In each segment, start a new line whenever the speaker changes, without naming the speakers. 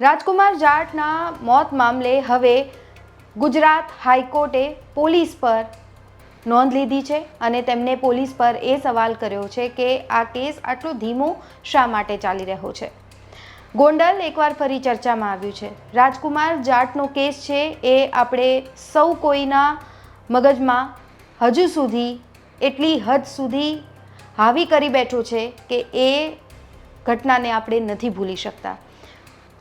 રાજકુમાર જાટના મોત મામલે હવે ગુજરાત હાઈકોર્ટે પોલીસ પર નોંધ લીધી છે અને તેમને પોલીસ પર એ સવાલ કર્યો છે કે આ કેસ આટલો ધીમો શા માટે ચાલી રહ્યો છે? ગોંડલ એકવાર ફરી ચર્ચામાં આવ્યું છે. રાજકુમાર જાટનો કેસ છે એ આપણે સૌ કોઈના મગજમાં હજુ સુધી, એટલી હદ સુધી હાવી કરી બેઠો છે કે એ ઘટનાને આપણે નથી ભૂલી શકતા.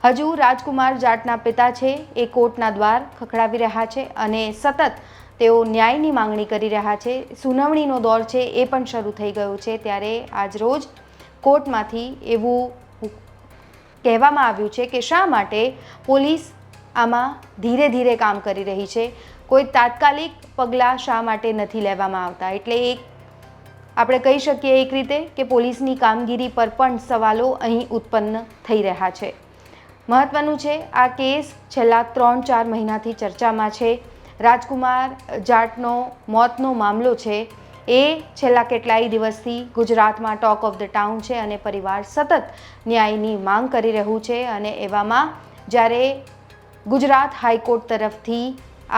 હજુ રાજકુમાર જાટના પિતા છે. એ કોર્ટના દ્વાર ખખડાવી રહ્યા છે અને સતત તેઓ ન્યાયની માંગણી કરી રહ્યા છે. સુનાવણીનો દોર છે એ પણ શરૂ થઈ ગયો છે ત્યારે આજરોજ કોર્ટમાંથી એવું કહેવામાં આવ્યું છે કે શા માટે પોલીસ આમાં ધીરે ધીરે કામ કરી રહી છે. કોઈ તાત્કાલિક પગલાં શા માટે નથી લેવામાં આવતા? એટલે એક આપણે કહી શકીએ એક રીતે કે પોલીસની કામગીરી પર પણ સવાલો અહીં ઉત્પન્ન થઈ રહ્યા છે. મહત્વનું છે, આ કેસ છેલ્લા ત્રણ ચાર મહિનાથી ચર્ચામાં છે. રાજકુમાર જાટનો, મોતનો મામલો છે. એ છેલ્લા કેટલાય દિવસથી ગુજરાતમાં ટોક ઓફ ધ ટાઉન છે અને પરિવાર સતત ન્યાયની માંગ કરી રહ્યું છે અને એવામાં જ્યારે ગુજરાત હાઈકોર્ટ તરફથી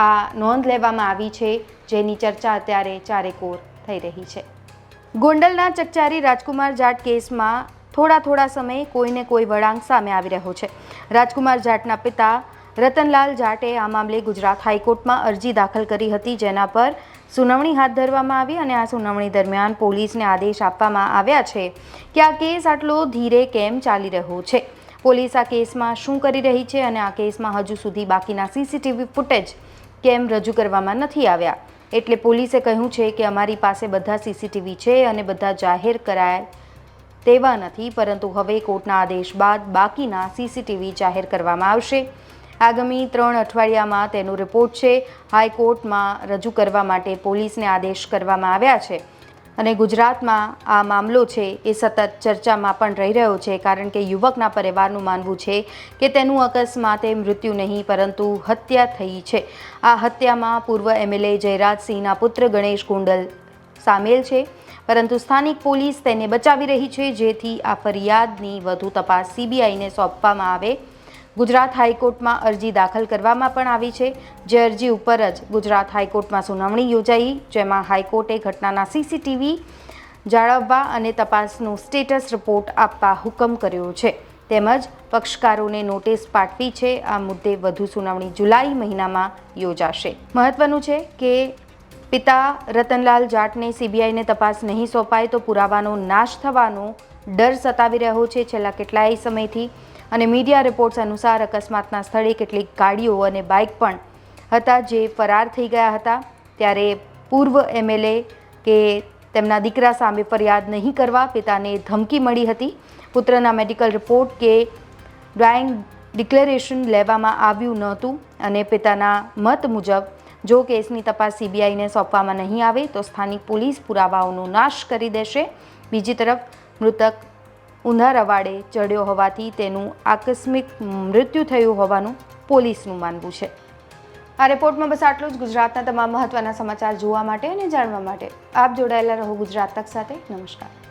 આ નોંધ લેવામાં આવી છે, જેની ચર્ચા અત્યારે ચારેકોર થઈ રહી છે. ગોંડલના ચકચારી રાજકુમાર જાટ કેસમાં થોડા થોડા સમયે કોઈને કોઈ વળાંક સામે આવી રહ્યો છે. રાજકુમાર જાટના પિતા રતનલાલ જાટે આ મામલે ગુજરાત હાઈકોર્ટમાં અરજી દાખલ કરી હતી, જેના પર સુનાવણી હાથ ધરવામાં આવી અને આ સુનાવણી દરમિયાન પોલીસને આદેશ આપવામાં આવ્યા છે કે આ કેસ આટલો ધીરે કેમ ચાલી રહ્યો છે. પોલીસ આ કેસમાં શું કરી રહી છે અને આ કેસમાં હજુ સુધી બાકીના સીસીટીવી ફૂટેજ કેમ રજૂ કરવામાં નથી આવ્યા? એટલે પોલીસે કહ્યું છે કે અમારી પાસે બધા સીસીટીવી છે અને બધા જાહેર કરાય તેવા નથી, પરંતુ હવે કોર્ટના આદેશ બાદ બાકીના સીસીટીવી જાહેર કરવામાં આવશે. આગામી ત્રણ અઠવાડિયામાં તેનો રિપોર્ટ છે. હાઈકોર્ટમાં રજૂ કરવા માટે પોલીસને આદેશ કરવામાં આવ્યા છે. અને ગુજરાતમાં આ મામલો છે એ સતત ચર્ચામાં પણ રહી રહ્યો છે, કારણ કે યુવકના પરિવારનું માનવું છે કે તેનું અકસ્માતે મૃત્યુ નહીં, પરંતુ હત્યા થઈ છે. આ હત્યામાં પૂર્વ એમએલએ જયરાજસિંહના પુત્ર ગણેશ કુંડલ સામેલ છે. પરંતુ સ્થાનિક પોલીસ તેને બચાવી રહી છે, જેથી આ ફરિયાદની વધુ તપાસ સીબીઆઈને સોંપવામાં આવે. ગુજરાત હાઈકોર્ટમાં અરજી દાખલ કરવામાં પણ આવી છે. જે અરજી ઉપર જ ગુજરાત હાઈકોર્ટમાં સુનાવણી યોજાઈ, જેમાં હાઈકોર્ટે ઘટનાના સીસીટીવી જાળવવા અને તપાસનું સ્ટેટસ રિપોર્ટ આપવા હુકમ કર્યો છે. તેમજ પક્ષકારોને નોટિસ પાઠવી છે. આ મુદ્દે વધુ સુનાવણી જુલાઈ મહિનામાં યોજાશે. મહત્વનું છે કે પિતા રતનલાલ જાટને સીબીઆઈને તપાસ નહીં સોંપાય તો પુરાવાનો નાશ થવાનો ડર સતાવી રહ્યો છે છેલ્લા કેટલાય સમયથી. અને મીડિયા રિપોર્ટ્સ અનુસાર અકસ્માતના સ્થળે કેટલીક ગાડીઓ અને બાઇક પણ હતા જે ફરાર થઈ ગયા હતા. ત્યારે પૂર્વ એમએલએ કે તેમના દીકરા સામે ફરિયાદ નહીં કરવા પિતાને ધમકી મળી હતી. પુત્રના મેડિકલ રિપોર્ટ કે ડ્રાઇંગ ડિક્લેરેશન લેવામાં આવ્યું નહોતું અને પિતાના મત મુજબ જો કેસની તપાસ સીબીઆઈને સોંપવામાં નહીં આવે તો સ્થાનિક પોલીસ પુરાવાઓનો નાશ કરી દેશે. બીજી તરફ, મૃતક ઊંધા રવાડે ચડ્યો હોવાથી તેનું આકસ્મિક મૃત્યુ થયું હોવાનું પોલીસનું માનવું છે. આ રિપોર્ટમાં બસ આટલું જ. ગુજરાતના તમામ મહત્વના સમાચાર જોવા માટે અને જાણવા માટે આપ જોડાયેલા રહો ગુજરાત તક સાથે. નમસ્કાર.